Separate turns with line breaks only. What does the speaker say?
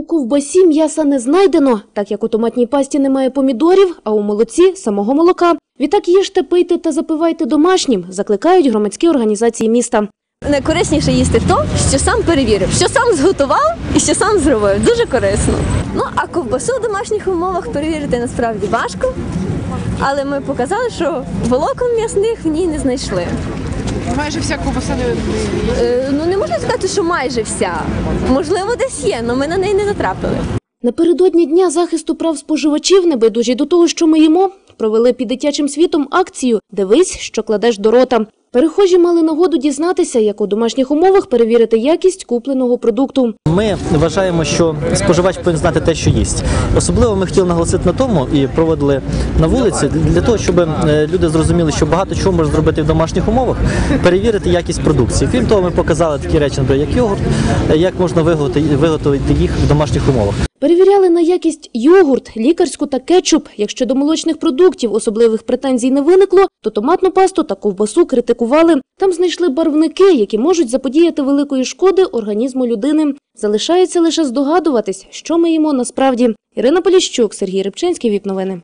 У ковбасі м'яса не знайдено, так як у томатній пасті немає помідорів, а у молоці самого молока. Відтак їжте, пийте та запивайте домашнім, закликають громадські організації міста.
Найкорисніше їсти то, що сам перевірив, що сам зготував і що сам зробив. Дуже корисно. Ну а ковбасу в домашніх умовах перевірити насправді важко. Але ми показали, що волокон м'ясних в ній не знайшли.
Майже вся ковбаса не
Е, ну не можна сказати, що майже вся. Можливо, десь є, але ми на неї не натрапили.
Напередодні дня захисту прав споживачів, небайдужі до того, що ми їмо, провели під дитячим світом акцію Дивись, що кладеш до рота. Перехожі мали нагоду дізнатися, як у домашніх умовах перевірити якість купленого продукту.
Ми вважаємо, що споживач повинен знати те, що їсть. Особливо ми хотіли наголосити на тому і проводили на вулиці для того, щоб е, люди зрозуміли, що багато чого можна зробити в домашніх умовах, перевірити якість продукції. Крім того, ми показали такі речі, наприклад, як йогурт, е, як можна виготовити їх в домашніх умовах.
Перевіряли на якість йогурт, лікарську та кетчуп. Якщо до молочних продуктів особливих претензій не виникло, то томатну пасту та ковбасу критикували. Там знайшли барвники, які можуть заподіяти великої шкоди організму людини. Залишається лише здогадуватись, що ми їмо насправді. Ірина Поліщук, Сергій Рибчинський, ВІП новини.